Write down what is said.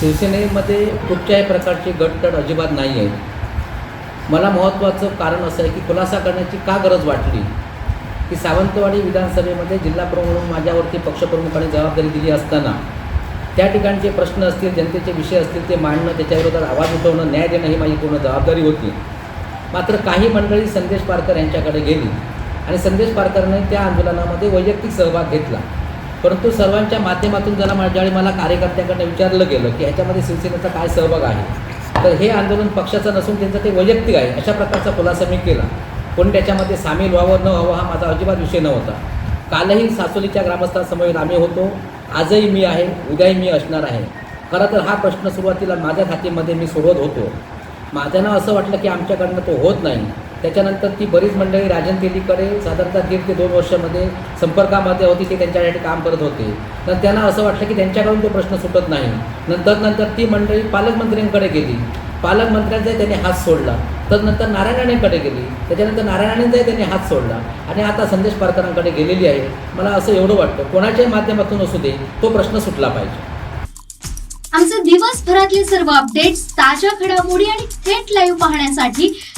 शिवसेनेमध्ये कुठच्याही प्रकारचे गटतट अजिबात नाही आहेत मला महत्त्वाचं कारण असं आहे की खुलासा करण्याची का गरज वाटली? की सावंतवाडी विधानसभेमध्ये जिल्हाप्रमुख म्हणून माझ्यावरती पक्षप्रमुखाने जबाबदारी दिली असताना त्या ठिकाणचे प्रश्न असतील जनतेचे विषय असतील ते मांडणं त्याच्याविरोधात आवाज उठवणं न्याय देणं ही माझी पूर्ण जबाबदारी होती. मात्र काही मंडळी संदेश पारकर यांच्याकडे गेली आणि संदेश पारकरने त्या आंदोलनामध्ये वैयक्तिक सहभाग घेतला. परंतु सर्वांच्या माध्यमातून ज्याला ज्यावेळी मला कार्यकर्त्यांकडनं विचारलं गेलं की ह्याच्यामध्ये शिवसेनेचा काय सहभाग आहे तर हे आंदोलन पक्षाचं नसून त्यांचं ते वैयक्तिक आहे अशा प्रकारचा खुलासा मी केला. कोणी त्याच्यामध्ये सामील व्हावं न व्हावं हा माझा अजिबात विषय नव्हता. कालही सासोलीच्या ग्रामस्थांसमोर आम्ही होतो. आजही मी आहे उद्याही मी असणार आहे. खरं तर हा प्रश्न सुरुवातीला माझ्या खात्यामध्ये मी सोडवत होतो. माझ्यानं असं वाटलं की आमच्याकडनं तो होत नाही. त्याच्यानंतर ती बरीच मंडळी राजन तेलीकडे साधारणतः दीड ते दोन वर्षामध्ये संपर्कामध्ये होती ते त्यांच्यासाठी काम करत होते. तर त्यांना असं वाटलं की त्यांच्याकडून तो प्रश्न सुटत नाही. नंतर नंतर ती मंडळी पालकमंत्र्यांकडे गेली. पालकमंत्र्यांचाही त्यांनी हात सोडला. तर नंतर नारायणानेकडे गेली. त्याच्यानंतर नारायणानेचाही त्यांनी हात सोडला. आणि आता संदेश पारकरांकडे गेलेली आहे. मला असं एवढं वाटतं कोणाच्याही माध्यमातून असू दे तो प्रश्न सुटला पाहिजे. आमचे दिवसभरातले सर्व अपडेट्स ताज्या घडामोडी आणि थेट लाईव्ह पाहण्यासाठी